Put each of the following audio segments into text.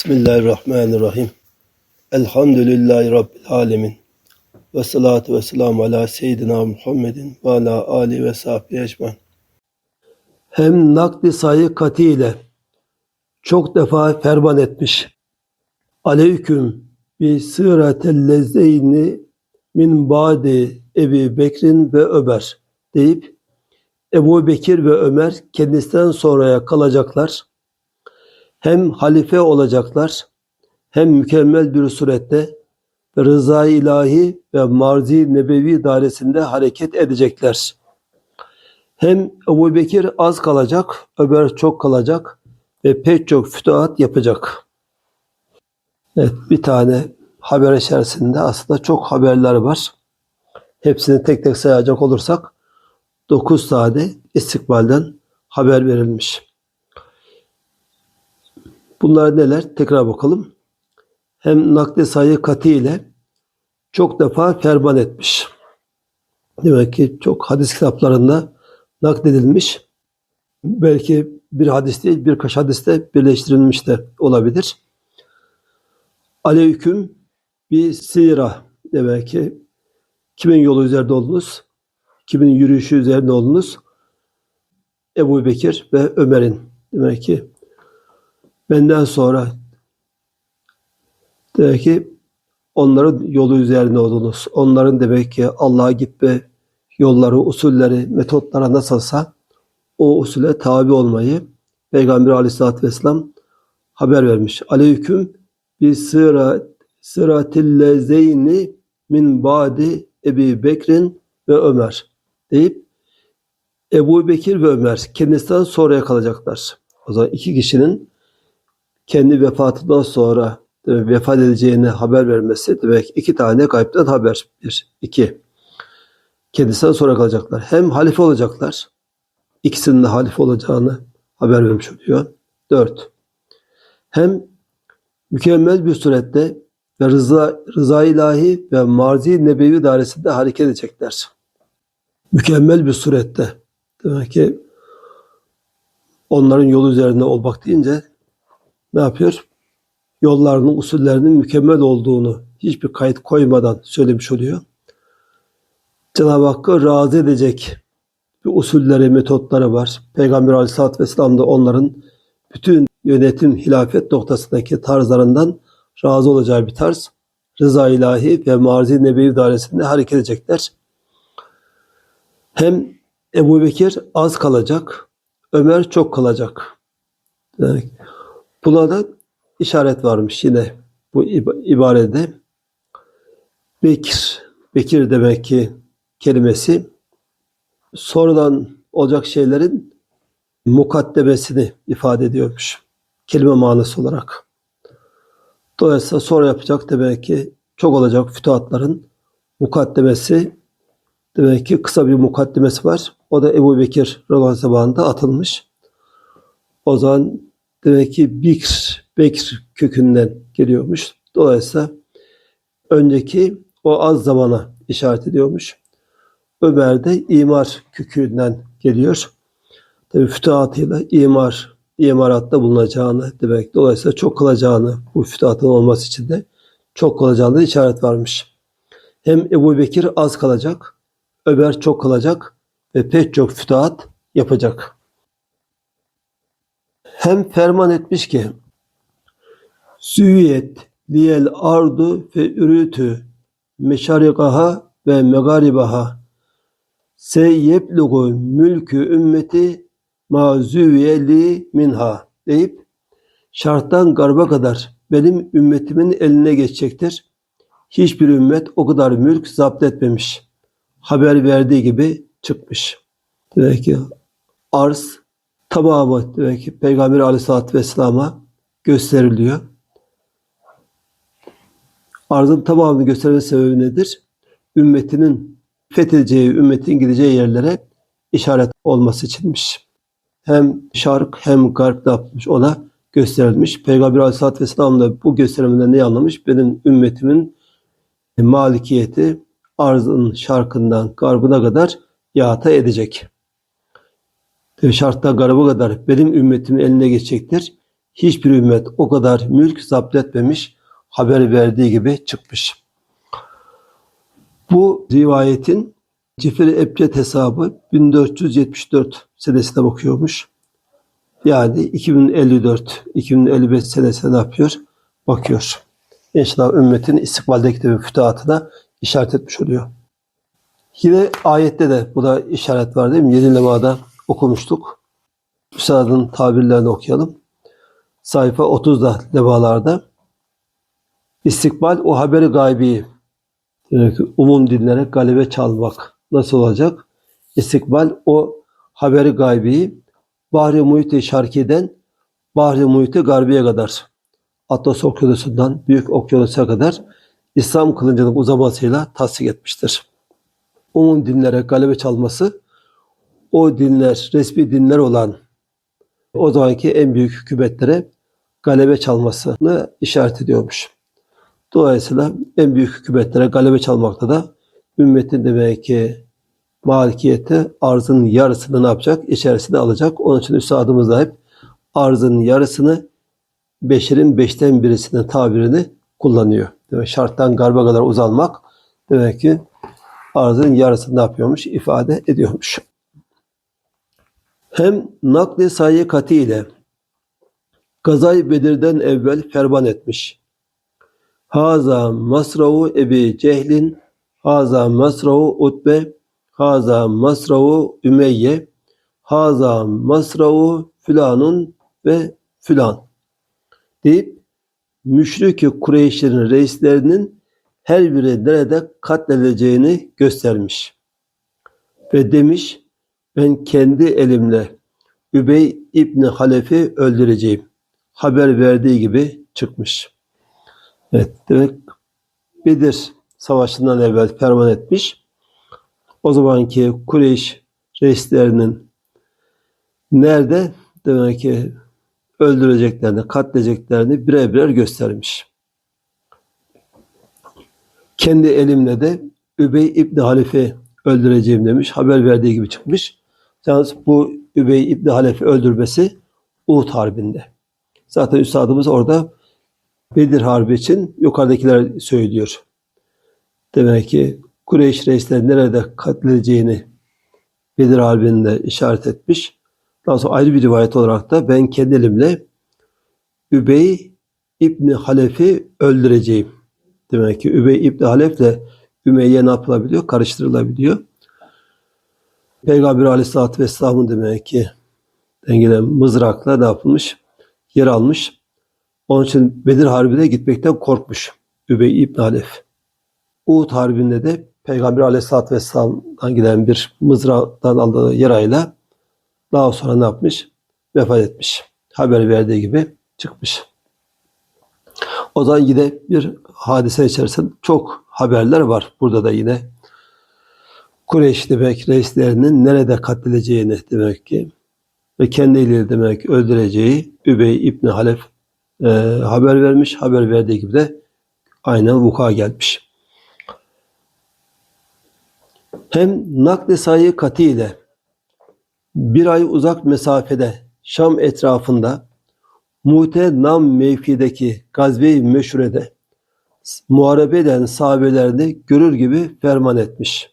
Bismillahirrahmanirrahim. Elhamdülillahi Rabbil alemin. Ve salatu ve selamu ala seyyidina Muhammedin ve ala ali ve sahbihi ecmain. Hem nakdi sayı kati ile çok defa ferman etmiş. Aleyküm bi sıratel lezzeyni min ba'di Ebi Bekrin ve Ömer deyip Ebu Bekir ve Ömer kendisinden sonraya kalacaklar hem halife olacaklar hem mükemmel bir surette rıza ilahi ve marzi nebevi dairesinde hareket edecekler. Hem Ebu Bekir az kalacak, Ömer çok kalacak ve pek çok fütuhat yapacak. Evet, bir tane haber içerisinde aslında çok haberler var. Hepsini tek tek sayacak olursak 9 tane istikbalden haber verilmiş. Bunlar neler? Tekrar bakalım. Hem nakde sayı katı ile çok defa ferman etmiş. Demek ki çok hadis kitaplarında nakledilmiş. Belki bir hadis değil birkaç hadiste birleştirilmiş de olabilir. Aleyküm bir sira demek ki kimin yolu üzerinde oldunuz? Kimin yürüyüşü üzerinde oldunuz? Ebu Bekir ve Ömer'in demek ki Benden sonra demek ki onların yolu üzerine oldunuz. Onların demek ki Allah'a gitme yolları, usulleri, metotlara nasılsa o usule tabi olmayı Peygamber aleyhissalatü vesselam haber vermiş. Aleyküm bi sıra sıratillezeyni min ba'di Ebi Bekrin ve Ömer deyip Ebu Bekir ve Ömer kendisinden sonraya kalacaklar. O zaman iki kişinin kendi vefatından sonra demek, vefat edeceğini haber vermesi demek iki tane gaybden haber. Bir, iki. Kendisinden sonra kalacaklar. Hem halife olacaklar. İkisinin de halife olacağını haber vermiş oluyor. Dört. Hem mükemmel bir surette ve rıza, rıza ilahi ve marzi nebevi dairesinde hareket edecekler. Mükemmel bir surette. Demek ki onların yolu üzerinde olmak deyince ne yapıyor? Yollarının, usullerinin mükemmel olduğunu hiçbir kayıt koymadan söylemiş oluyor. Cenab-ı Hakk'ı razı edecek bir usulleri, metotları var. Peygamber Aleyhisselatü Vesselam da onların bütün yönetim, hilafet noktasındaki tarzlarından razı olacağı bir tarz. Rıza ilahi ve marzi nebevi dairesinde hareket edecekler. Hem Ebu Bekir az kalacak, Ömer çok kalacak. Demek. Buna da işaret varmış yine bu ibarede. Bekir, Bekir demek ki kelimesi sonradan olacak şeylerin mukaddemesini ifade ediyormuş. Kelime manası olarak. Dolayısıyla sonra yapacak demek ki çok olacak fütuhatların mukaddemesi demek ki kısa bir mukaddemesi var. O da Ebu Bekir radıyallahu zamanında atılmış. O zaman demek ki Bikr, Bekr kökünden geliyormuş. Dolayısıyla önceki o az zamana işaret ediyormuş. Ömer de imar kökünden geliyor. Tabi fütuhatıyla imar, imaratta bulunacağını demek. Dolayısıyla çok kalacağını, bu fütuhatın olması için de çok kalacağını işaret varmış. Hem Ebu Bekir az kalacak, Ömer çok kalacak ve pek çok fütuhat yapacak hem ferman etmiş ki Süviyet liyel ardu fe ürütü meşarikaha ve megaribaha se yeplugu mülkü ümmeti ma züviyeli minha deyip şarttan garba kadar benim ümmetimin eline geçecektir. Hiçbir ümmet o kadar mülk zapt etmemiş. Haber verdiği gibi çıkmış. Demek ki arz tamamı demek Peygamber Aleyhisselatü Vesselam'a gösteriliyor. Arzın tamamını gösterme sebebi nedir? Ümmetinin fethedeceği, ümmetin gideceği yerlere işaret olması içinmiş. Hem şark hem garp da yapmış ona gösterilmiş. Peygamber Aleyhisselatü Vesselam da bu gösterimden ne anlamış? Benim ümmetimin malikiyeti arzın şarkından garbına kadar yahata edecek şartlar garabı kadar benim ümmetimin eline geçecektir. hiçbir ümmet o kadar mülk zapt etmemiş, haber verdiği gibi çıkmış. Bu rivayetin Cifri Ebced hesabı 1474 senesine bakıyormuş. Yani 2054, 2055 senesine ne yapıyor? Bakıyor. İnşallah ümmetin istikbaldeki de fütuhatına işaret etmiş oluyor. Yine ayette de bu da işaret var değil mi? Yedi lemada okumuştuk. Üstadın tabirlerini okuyalım. Sayfa 30'da lemalarda. İstikbal o haberi gaybi demek ki umum dinlere galebe çalmak nasıl olacak? İstikbal o haberi gaybi Bahri Muhit-i Şarki'den Bahri Muhit-i Garbi'ye kadar Atlas Okyanusu'ndan Büyük Okyanus'a kadar İslam kılıncının uzamasıyla tasdik etmiştir. Umum dinlere galebe çalması o dinler, resmi dinler olan o zamanki en büyük hükümetlere galebe çalmasını işaret ediyormuş. Dolayısıyla en büyük hükümetlere galebe çalmakta da ümmetin demek ki malikiyeti arzın yarısını ne yapacak? İçerisine alacak. Onun için üstadımız da hep arzın yarısını beşerin beşten birisinin tabirini kullanıyor. Demek şarttan garba kadar uzanmak demek ki arzın yarısını ne yapıyormuş? ifade ediyormuş. Hem nakli sayı katı ile Gazay Bedir'den evvel ferman etmiş. Haza masravu Ebi Cehlin, haza masravu Utbe, haza masravu Ümeyye, haza masravu filanun ve filan deyip müşrik Kureyşlerin reislerinin her biri nerede katledileceğini göstermiş. Ve demiş ben kendi elimle Übey İbni Halef'i öldüreceğim. Haber verdiği gibi çıkmış. Evet demek Bedir Savaşı'ndan evvel ferman etmiş. O zamanki Kureyş reislerinin nerede demek ki öldüreceklerini, katledeceklerini birer birer göstermiş. Kendi elimle de Übey İbni Halef'i öldüreceğim demiş. Haber verdiği gibi çıkmış. Yalnız bu Übey İbni Halef'i öldürmesi Uhud Harbi'nde. Zaten Üstadımız orada Bedir Harbi için yukarıdakiler söylüyor. Demek ki Kureyş reisleri nerede katledeceğini Bedir Harbi'nde işaret etmiş. Daha sonra ayrı bir rivayet olarak da ben kendi elimle Übey İbni Halef'i öldüreceğim. Demek ki Übey İbni Halef'le Ümeyye ne yapılabiliyor? Karıştırılabiliyor. Peygamber Aleyhisselatü Vesselam'ın demek ki dengelen mızrakla ne yapılmış? Yer almış. Onun için Bedir Harbi'ne gitmekten korkmuş Übey İbn Halef. Uhud Harbi'nde de Peygamber Aleyhisselatü Vesselam'dan giden bir mızraktan aldığı yarayla daha sonra ne yapmış? Vefat etmiş. Haber verdiği gibi çıkmış. O zaman yine bir hadise içerisinde çok haberler var. Burada da yine Kureyş demek reislerinin nerede katledeceğini demek ki ve kendiyle demek öldüreceği Übey İbni Halef e, haber vermiş. Haber verdiği gibi de aynen vuku'a gelmiş. Hem nakli sayı katı ile bir ay uzak mesafede Şam etrafında Mute Nam mevkideki gazve-i meşhurede muharebe eden sahabelerini görür gibi ferman etmiş.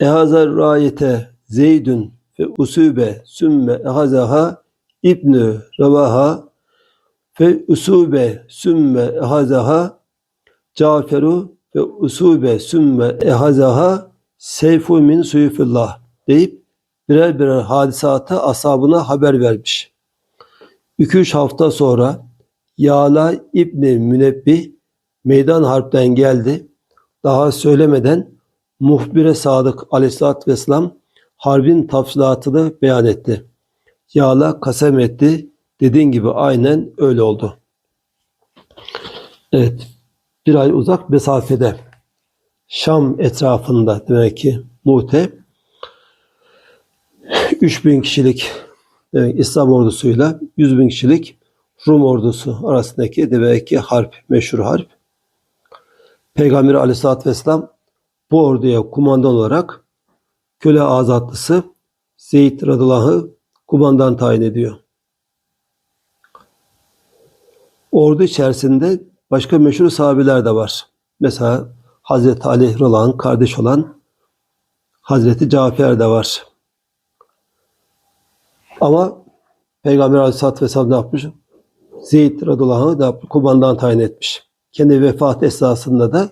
Ehazar rayete Zeydün ve usube sümme ehazaha İbnü Ravaha ve usube sümme ehazaha Caferu ve usube sümme ehazaha Seyfu min suyufillah deyip birer birer hadisata asabına haber vermiş. 2-3 hafta sonra Yağla İbni Münebbih meydan harpten geldi. Daha söylemeden muhbire sadık aleyhissalatü vesselam harbin tafsilatını beyan etti. Yağla kasem etti. Dediğin gibi aynen öyle oldu. Evet. Bir ay uzak mesafede Şam etrafında demek ki Mute 3000 kişilik demek İslam ordusuyla 100 bin kişilik Rum ordusu arasındaki demek ki harp, meşhur harp. Peygamber aleyhissalatü vesselam bu orduya kumandan olarak köle azatlısı Zeyd radıyallahu kumandan tayin ediyor. Ordu içerisinde başka meşhur sahabeler de var. Mesela Hazreti Ali anh kardeş olan Hazreti Cafer de var. Ama Peygamber Aleyhisselatü Vesselam ne yapmış? Zeyd ne yapmış? Kumandan tayin etmiş. Kendi vefat esnasında da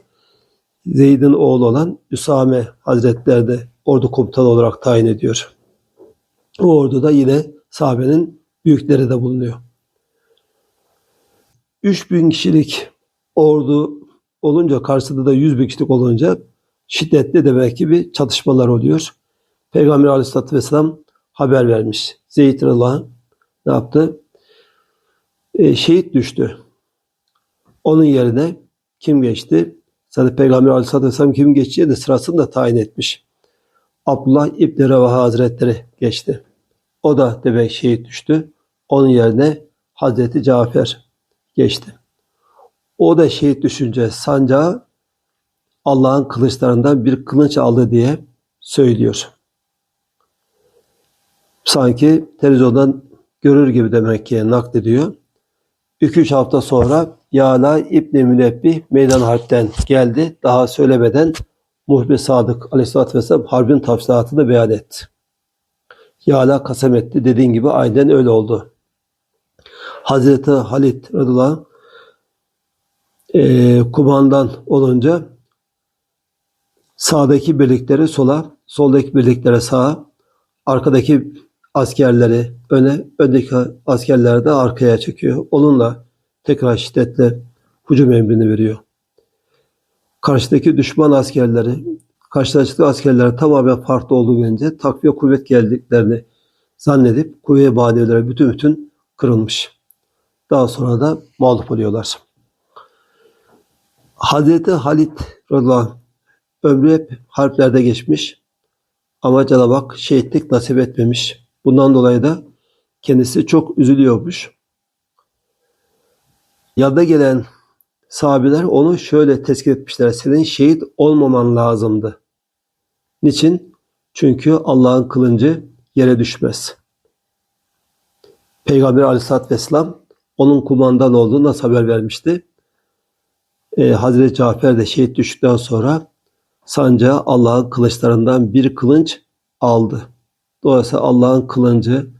Zeyd'in oğlu olan Üsame Hazretleri de ordu komutanı olarak tayin ediyor. O orduda yine sahabenin büyükleri de bulunuyor. 3000 kişilik ordu olunca karşısında da 100 bin kişilik olunca şiddetli demek ki bir çatışmalar oluyor. Peygamber Aleyhisselatü Vesselam haber vermiş. Zeyd ne yaptı? E, şehit düştü. Onun yerine kim geçti? Zaten Peygamber Aleyhisselatü Vesselam kim geçeceği de sırasını da tayin etmiş. Abdullah İbni Revaha Hazretleri geçti. O da demek şehit düştü. Onun yerine Hazreti Cafer geçti. O da şehit düşünce sancağı Allah'ın kılıçlarından bir kılıç aldı diye söylüyor. Sanki televizyondan görür gibi demek ki naklediyor. 2-3 hafta sonra Yala İbni Münebbih meydan harpten geldi. Daha söylemeden Muhbir Sadık Aleyhisselatü Vesselam harbin tafsilatını beyan etti. Yala kasem etti. Dediğin gibi aynen öyle oldu. Hazreti Halit radıyallahu e, kumandan olunca sağdaki birlikleri sola, soldaki birliklere sağa, arkadaki askerleri öne, öndeki askerleri de arkaya çekiyor. Onunla tekrar şiddetle hücum emrini veriyor. Karşıdaki düşman askerleri, karşılaştığı askerler tamamen farklı olduğu görünce takviye kuvvet geldiklerini zannedip kuvve badeleri bütün bütün kırılmış. Daha sonra da mağlup oluyorlar. Hazreti Halit radıyallahu ömrü hep harplerde geçmiş. Ama Cenab-ı Hak şehitlik nasip etmemiş. Bundan dolayı da kendisi çok üzülüyormuş. Yada gelen sahabeler onu şöyle teskit etmişler. Senin şehit olmaman lazımdı. Niçin? Çünkü Allah'ın kılıncı yere düşmez. Peygamber aleyhissalatü vesselam onun kumandan olduğunu nasıl haber vermişti? Ee, Hazreti Cafer de şehit düştükten sonra sancağı Allah'ın kılıçlarından bir kılınç aldı. Dolayısıyla Allah'ın kılıncı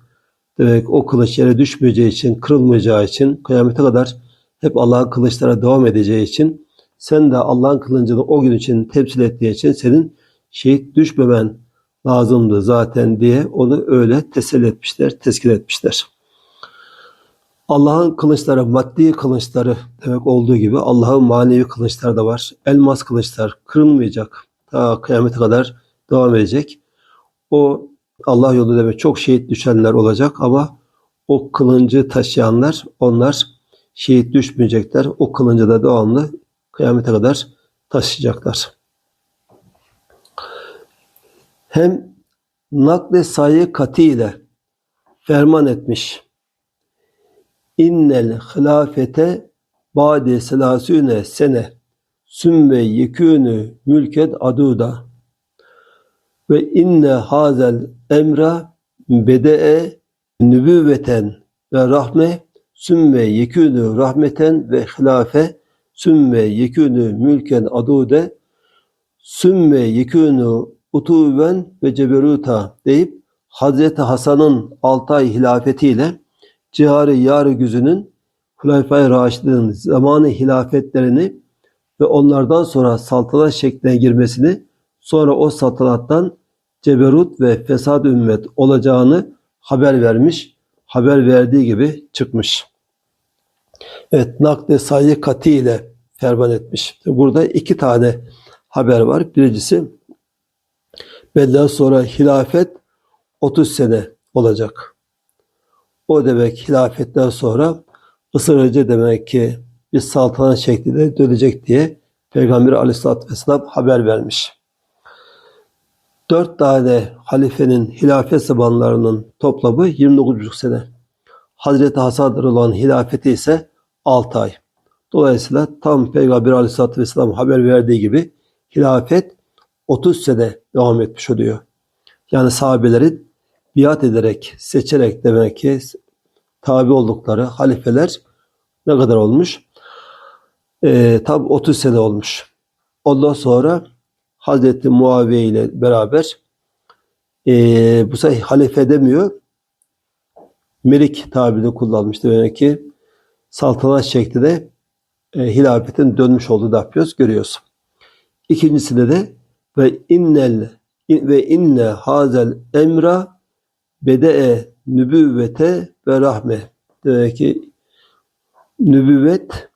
demek o kılıç yere düşmeyeceği için, kırılmayacağı için, kıyamete kadar hep Allah'ın kılıçlara devam edeceği için sen de Allah'ın kılıncını o gün için temsil ettiği için senin şehit düşmemen lazımdı zaten diye onu öyle teselli etmişler, teskil etmişler. Allah'ın kılıçları, maddi kılıçları demek olduğu gibi Allah'ın manevi kılıçları da var. Elmas kılıçlar kırılmayacak. Ta kıyamete kadar devam edecek. O Allah yolunda demek çok şehit düşenler olacak ama o kılıncı taşıyanlar onlar şehit düşmeyecekler. O kılıncı da devamlı kıyamete kadar taşıyacaklar. Hem nakle sayı katı ile ferman etmiş. İnnel hilafete ba'de selasüne sene sümme yekûnü mülked aduda ve inne hazel emra bede'e nübüvveten ve rahme sümme yekûnü rahmeten ve hilafe sümme yekûnü mülken adude sümme yekûnü utuven ve ceberuta deyip Hazreti Hasan'ın 6 ay hilafetiyle Cihari Yar Güzü'nün Hulefai Raşid'in zamanı hilafetlerini ve onlardan sonra saltanat şekline girmesini sonra o saltanattan ceberut ve fesad ümmet olacağını haber vermiş. Haber verdiği gibi çıkmış. Evet, nakde sayı katı ile ferman etmiş. Burada iki tane haber var. Birincisi benden sonra hilafet 30 sene olacak. O demek hilafetten sonra ısırıcı demek ki bir saltanat şeklinde dönecek diye Peygamber aleyhissalatü vesselam haber vermiş. Dört tane halifenin hilafet zamanlarının toplamı 29,5 sene. Hazreti Hasan olan hilafeti ise 6 ay. Dolayısıyla tam Peygamber aleyhissalatü vesselam haber verdiği gibi hilafet 30 sene devam etmiş oluyor. Yani sahabelerin biat ederek, seçerek demek ki tabi oldukları halifeler Ne kadar olmuş? Ee, tam 30 sene olmuş. Ondan sonra Hazreti Muaviye ile beraber ee, bu sefer halife demiyor. Melik tabirini kullanmış demek ki saltanat şeklinde e, hilafetin dönmüş olduğu da yapıyoruz, görüyoruz. İkincisinde de ve innel ve inne hazel emra bede'e nübüvvete ve rahme. Demek ki nübüvvet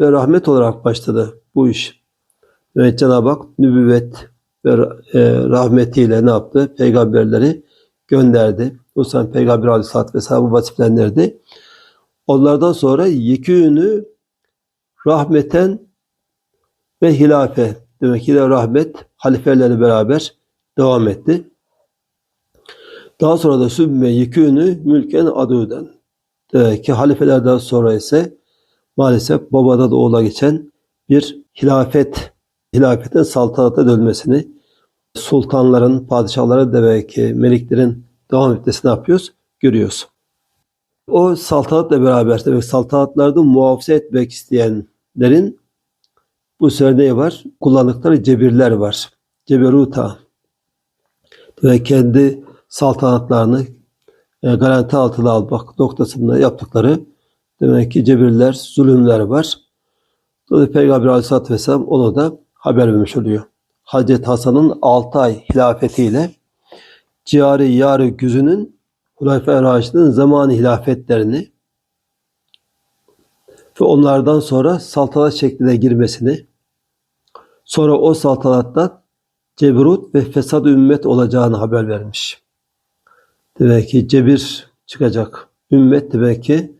ve rahmet olarak başladı bu iş. Evet Cenab-ı Hak nübüvvet ve e, rahmetiyle ne yaptı? Peygamberleri gönderdi. Zaman Peygamber Aleyhisselatü Vesselam vasıflendirdi. Onlardan sonra yekûnü rahmeten ve hilafe. Demek ki de rahmet halifelerle beraber devam etti. Daha sonra da sümme yekûnü mülken aduden. Demek ki halifelerden sonra ise maalesef babadan oğula geçen bir hilafet, hilafetin saltanata dönmesini, sultanların, padişahların demek ki meliklerin devam etmesini yapıyoruz, görüyoruz. O saltanatla beraber demek saltanatlarda muhafaza etmek isteyenlerin bu sefer var? Kullandıkları cebirler var. Ceberuta. Ve kendi saltanatlarını e, garanti altına almak noktasında yaptıkları demek ki cebirler, zulümler var. Dolayısıyla Peygamber Aleyhisselatü Vesselam onu da haber vermiş oluyor. Hazreti Hasan'ın 6 ay hilafetiyle Cihari Yarı Güzü'nün Hulafe Raşid'in zamanı hilafetlerini ve onlardan sonra saltanat şekline girmesini, sonra o saltanattan cebrut ve fesad ümmet olacağını haber vermiş. Demek ki cebir çıkacak. Ümmet demek ki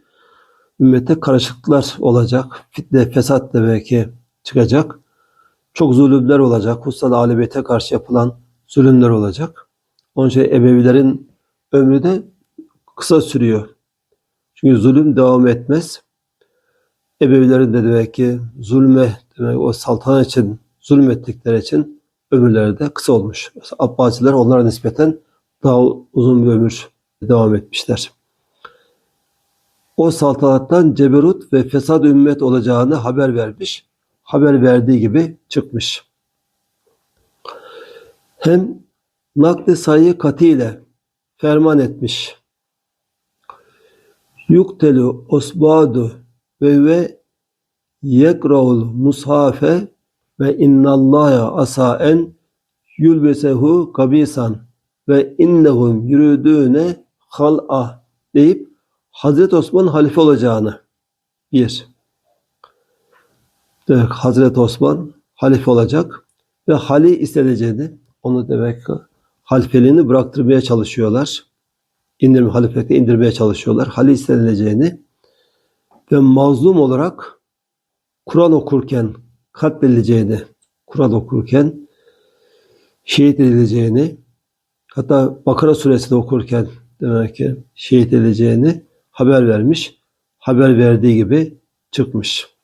ümmette karışıklıklar olacak. Fitne, fesat demek ki çıkacak. Çok zulümler olacak. Kutsal alebete karşı yapılan zulümler olacak. Onun için Emevilerin ömrü de kısa sürüyor. Çünkü zulüm devam etmez. Emevilerin de demek ki zulme, demek o saltanat için zulmettikleri için ömürleri de kısa olmuş. Mesela Abbasiler onlara nispeten daha uzun bir ömür devam etmişler. O saltanattan ceberut ve fesad ümmet olacağını haber vermiş. Haber verdiği gibi çıkmış. Hem nakli sayı katiyle ferman etmiş. Yuktelu osbadu ve ve yekraul mushafe ve innallâhe asaen yulbesehu kabisan ve innehum yürüdüğüne hal'a deyip Hazreti Osman halife olacağını bir. Demek Hazreti Osman halife olacak ve hali isteneceğini onu demek ki halifeliğini bıraktırmaya çalışıyorlar. İndirme halifeti indirmeye çalışıyorlar. Hali istenileceğini ve mazlum olarak Kur'an okurken katledileceğini, Kur'an okurken şehit edileceğini, hatta Bakara suresini okurken demek ki şehit edileceğini haber vermiş. Haber verdiği gibi çıkmış.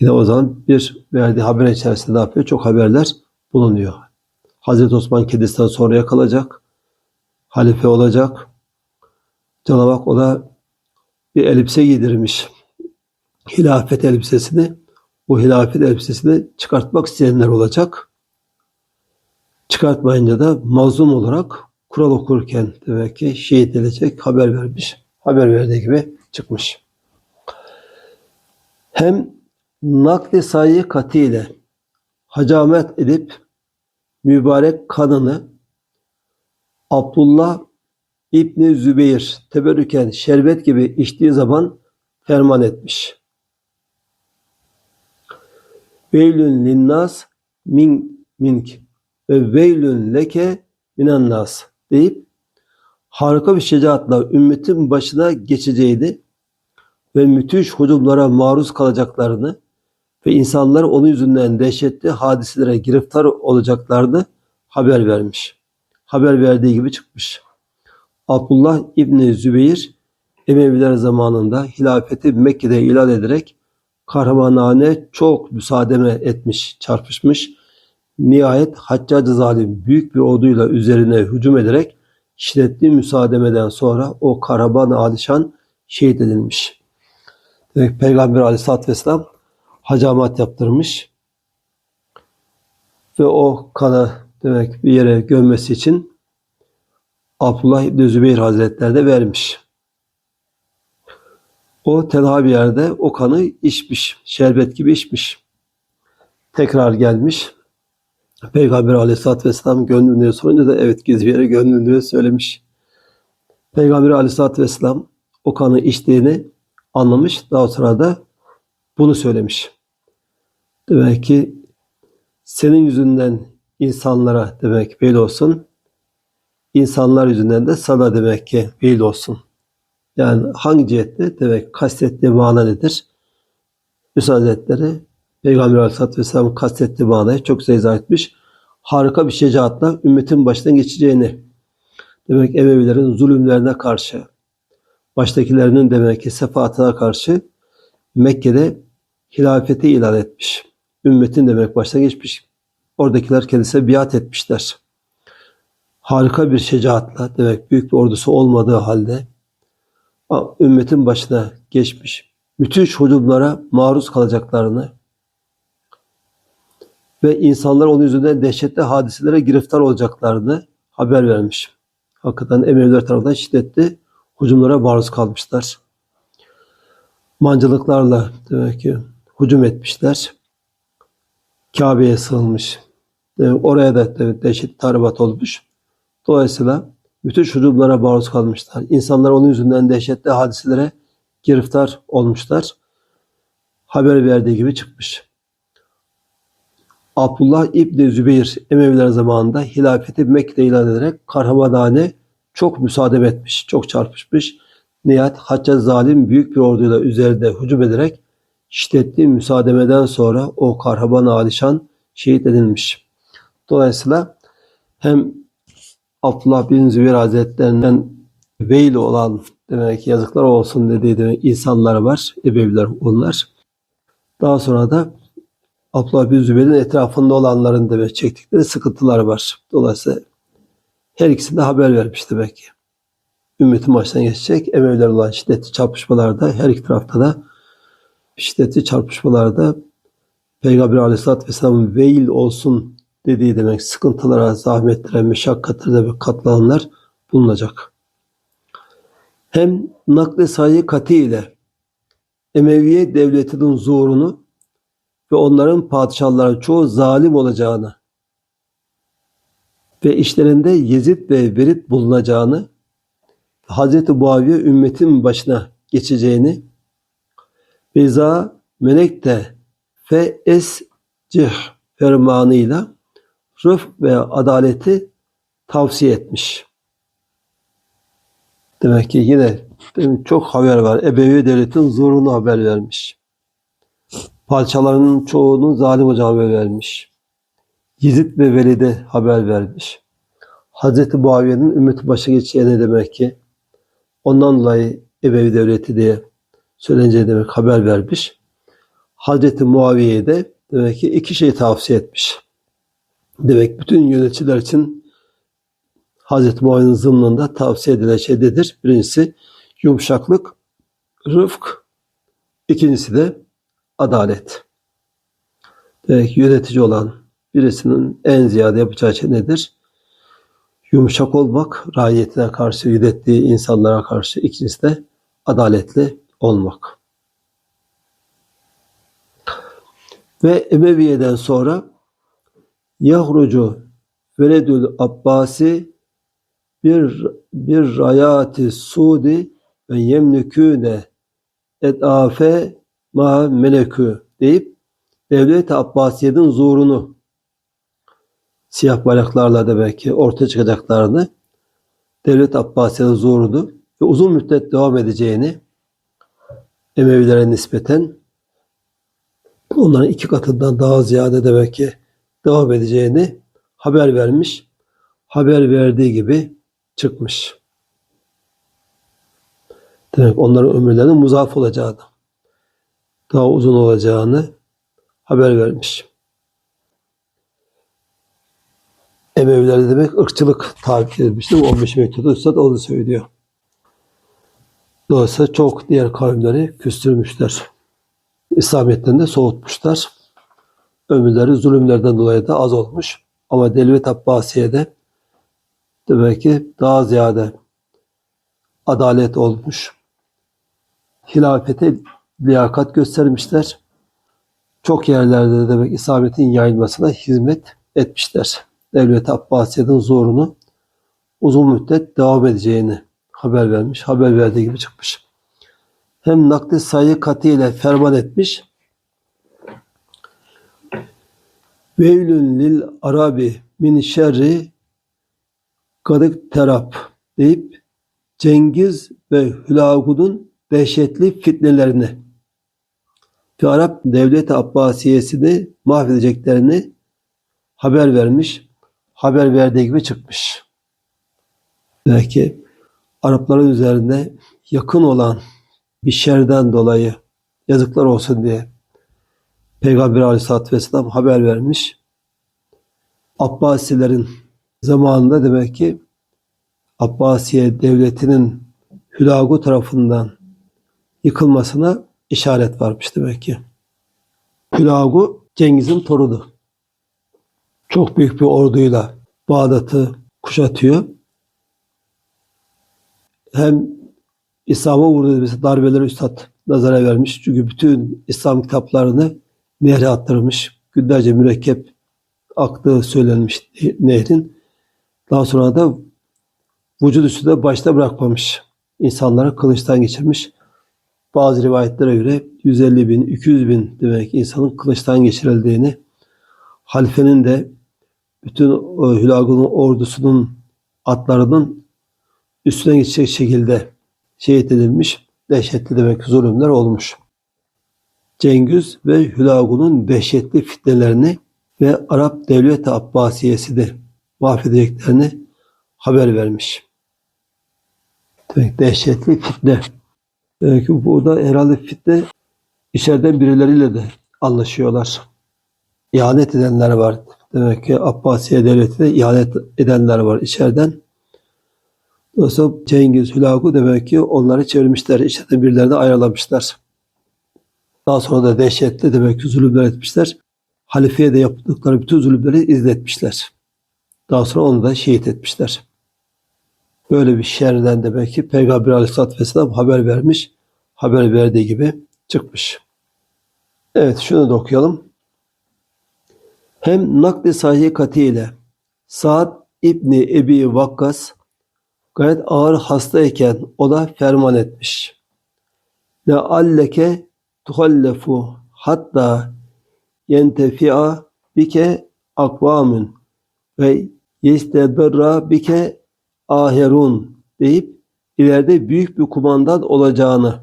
Yine o zaman bir verdiği haber içerisinde ne yapıyor? Çok haberler bulunuyor. Hazreti Osman kendisinden sonraya kalacak. Halife olacak. Cenab-ı Hak ona bir elbise giydirmiş. Hilafet elbisesini. Bu hilafet elbisesini çıkartmak isteyenler olacak. Çıkartmayınca da mazlum olarak kural okurken demek ki şehit edilecek haber vermiş. Haber verdiği gibi çıkmış. Hem nakli sayı katiyle hacamet edip mübarek kanını Abdullah İbni Zübeyir teberrüken şerbet gibi içtiği zaman ferman etmiş. Veylün linnas min mink ve veylün leke minen nas deyip harika bir şecaatla ümmetin başına geçeceğini ve müthiş hücumlara maruz kalacaklarını ve insanlar onun yüzünden dehşetli hadiselere giriftar olacaklarını haber vermiş. Haber verdiği gibi çıkmış. Abdullah İbni Zübeyir Emeviler zamanında hilafeti Mekke'de ilan ederek kahramanane çok müsaademe etmiş, çarpışmış. Nihayet Haccacı zalim büyük bir orduyla üzerine hücum ederek şiddetli müsaademeden sonra o karaban alişan şehit edilmiş. Demek Peygamber Aleyhisselatü Vesselam hacamat yaptırmış. Ve o kanı demek bir yere gömmesi için Abdullah İbni Zübeyir Hazretleri de vermiş. O tenha bir yerde o kanı içmiş. Şerbet gibi içmiş. Tekrar gelmiş. Peygamber Aleyhisselatü Vesselam gönlünü sorunca da evet gizli bir yere gönlünü söylemiş. Peygamber Aleyhisselatü Vesselam o kanı içtiğini anlamış. Daha sonra da bunu söylemiş. Demek ki senin yüzünden insanlara demek veil olsun. İnsanlar yüzünden de sana demek ki veil olsun. Yani hangi cihette demek kastettiği mana nedir? Hazretleri Peygamber Aleyhisselatü Vesselam'ın kastettiği manayı çok güzel izah etmiş. Harika bir şecaatla ümmetin baştan geçeceğini, demek Emevilerin zulümlerine karşı, baştakilerinin demek ki sefaatine karşı Mekke'de hilafeti ilan etmiş. Ümmetin demek baştan geçmiş. Oradakiler kendisine biat etmişler. Harika bir şecaatla demek büyük bir ordusu olmadığı halde ümmetin başına geçmiş. Müthiş hücumlara maruz kalacaklarını ve insanlar onun yüzünden dehşetli hadiselere giriftar olacaklarını haber vermiş. Hakikaten Emeviler tarafından şiddetli hücumlara maruz kalmışlar. Mancılıklarla demek ki hücum etmişler. Kabe'ye sığınmış. Demek oraya da dehşetli tahribat olmuş. Dolayısıyla müthiş hücumlara maruz kalmışlar. İnsanlar onun yüzünden dehşetli hadiselere giriftar olmuşlar. Haber verdiği gibi çıkmış. Abdullah İbni Zübeyir Emeviler zamanında hilafeti Mekke'de ilan ederek kahramanane çok müsaade etmiş, çok çarpışmış. Nihayet Hacca zalim büyük bir orduyla üzerinde hücum ederek şiddetli müsaademeden sonra o kahraman alişan şehit edilmiş. Dolayısıyla hem Abdullah bin Zübeyir Hazretlerinden veil olan demek ki yazıklar olsun dediği demek insanlar var. Ebeviler onlar. Daha sonra da Abdullah bin Zübeyir'in etrafında olanların demek çektikleri sıkıntılar var. Dolayısıyla her ikisinde haber vermiş demek ki. Ümmetin baştan geçecek. Emeviler olan şiddetli çarpışmalarda her iki tarafta da şiddetli çarpışmalarda Peygamber Aleyhisselatü Vesselam'ın veil olsun dediği demek sıkıntılara, zahmetlere, meşakkatlara ve katlananlar bulunacak. Hem nakli sayı katı ile Emeviye devletinin zuhurunu ve onların padişahları çoğu zalim olacağını ve işlerinde Yezid ve Verit bulunacağını, Hazreti Muaviye ümmetin başına geçeceğini, Beza Melek de fe escih fermanıyla rıf ve adaleti tavsiye etmiş. Demek ki yine çok haber var. Ebevi devletin zorunu haber vermiş. Parçalarının çoğunun zalim olacağı haber vermiş. Yezid ve Velid'e haber vermiş. Hazreti Muaviye'nin ümmeti başa geçeceğine demek ki ondan dolayı Ebevi devleti diye söyleneceği demek haber vermiş. Hazreti Muaviye'ye de demek ki iki şey tavsiye etmiş. Demek bütün yöneticiler için Hazreti Muaviye'nin zımnında tavsiye edilen şey? Birincisi yumuşaklık, rıfk. İkincisi de adalet. Demek yönetici olan birisinin en ziyade yapacağı şey nedir? Yumuşak olmak, raiyetine karşı, yönettiği insanlara karşı. İkincisi de adaletli olmak. Ve Emeviye'den sonra Yahrucu Veledül Abbasi bir bir rayati sudi ve yemlüküne etafe ma melekü deyip Devlet-i Abbasiye'nin zuhurunu siyah bayraklarla da belki ortaya çıkacaklarını Devlet Abbasiye'nin zuhurunu ve uzun müddet devam edeceğini Emevilere nispeten onların iki katından daha ziyade demek ki devam edeceğini haber vermiş. Haber verdiği gibi çıkmış. Demek onların ömürlerinin muzaf olacağını, daha uzun olacağını haber vermiş. Emevilerde demek ırkçılık tabir edilmiş değil mi? 15 mektupta Üstad onu söylüyor. Dolayısıyla çok diğer kavimleri küstürmüşler. İslamiyet'ten de soğutmuşlar. Ömürleri zulümlerden dolayı da az olmuş. Ama Devlet Abbasiye'de demek ki daha ziyade adalet olmuş. Hilafete liyakat göstermişler. Çok yerlerde de demek İslamiyet'in yayılmasına hizmet etmişler. Devlet Abbasiye'nin zorunu uzun müddet devam edeceğini haber vermiş. Haber verdiği gibi çıkmış. Hem nakli sayı katı ferman etmiş. Veylün lil arabi min şerri gadık terap deyip Cengiz ve Hülagud'un dehşetli fitnelerini ve Arap Devlet Abbasiyesini mahvedeceklerini haber vermiş. Haber verdiği gibi çıkmış. Belki Arapların üzerinde yakın olan bir şerden dolayı yazıklar olsun diye Peygamber Aleyhisselatü Vesselam haber vermiş. Abbasilerin zamanında demek ki Abbasiye devletinin Hülagu tarafından yıkılmasına işaret varmış demek ki. Hülagu Cengiz'in torunu. Çok büyük bir orduyla Bağdat'ı kuşatıyor. Hem İslam'a vurduğu mesela darbeleri Üstad nazara vermiş. Çünkü bütün İslam kitaplarını nehre attırmış. Günlerce mürekkep aktığı söylenmiş nehrin. Daha sonra da vücut üstünde başta bırakmamış. İnsanları kılıçtan geçirmiş. Bazı rivayetlere göre 150 bin, 200 bin demek insanın kılıçtan geçirildiğini, halifenin de bütün o Hülagu'nun ordusunun atlarının üstüne geçecek şekilde şehit edilmiş, dehşetli demek zulümler olmuş. Cengiz ve Hülagu'nun dehşetli fitnelerini ve Arap Devlet Abbasiyesi de mahvedeceklerini haber vermiş. Demek dehşetli fitne. Demek ki burada herhalde fitne içeriden birileriyle de anlaşıyorlar. İhanet edenler var. Demek ki Abbasiye Devleti'ne ihanet edenler var içeriden. Dolayısıyla Cengiz, Hülagu demek ki onları çevirmişler. İçeriden birilerini ayrılamışlar. Daha sonra da dehşetli demek ki zulümler etmişler. Halifeye de yaptıkları bütün zulümleri izletmişler. Daha sonra onu da şehit etmişler. Böyle bir şerden demek ki Peygamber Aleyhisselatü Vesselam haber vermiş. Haber verdiği gibi çıkmış. Evet şunu da okuyalım. Hem nakli sahih kati ile Sa'd İbni Ebi Vakkas gayet ağır hastayken o da ferman etmiş. Le alleke tuhallefu hatta yentefi'a bike akvamun ve yesteberra bike aherun deyip ileride büyük bir kumandan olacağını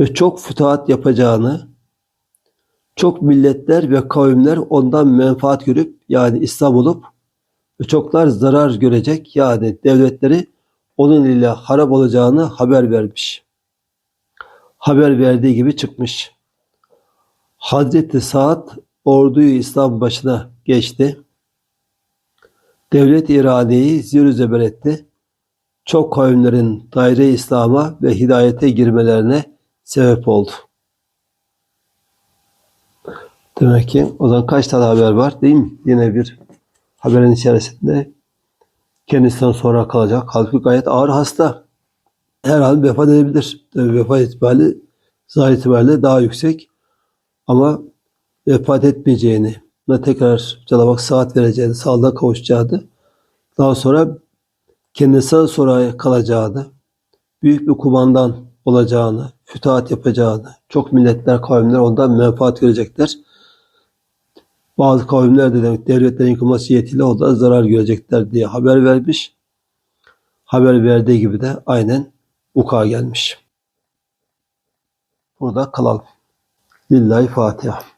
ve çok fütuhat yapacağını, çok milletler ve kavimler ondan menfaat görüp yani İslam olup ve çoklar zarar görecek yani devletleri onun ile harap olacağını haber vermiş. Haber verdiği gibi çıkmış. Hazreti Saad orduyu İslam başına geçti. Devlet iradeyi zir zeber etti. Çok kavimlerin daire İslam'a ve hidayete girmelerine sebep oldu. Demek ki o zaman kaç tane haber var değil mi? Yine bir haberin içerisinde kendisinden sonra kalacak. Halbuki gayet ağır hasta. Her an vefat edebilir. Tabii vefat itibariyle zahir itibariyle daha yüksek. Ama vefat etmeyeceğini ve tekrar Cenab-ı Hak saat vereceğini, sağlığa kavuşacağını, daha sonra kendisinden sonra kalacağını, büyük bir kumandan olacağını, fütuhat yapacağını, çok milletler, kavimler ondan menfaat görecekler. Bazı kavimler de demek devletlerin yıkılması yetiyle o zarar görecekler diye haber vermiş. Haber verdiği gibi de aynen uka gelmiş. Burada kalalım. Lillahi Fatiha.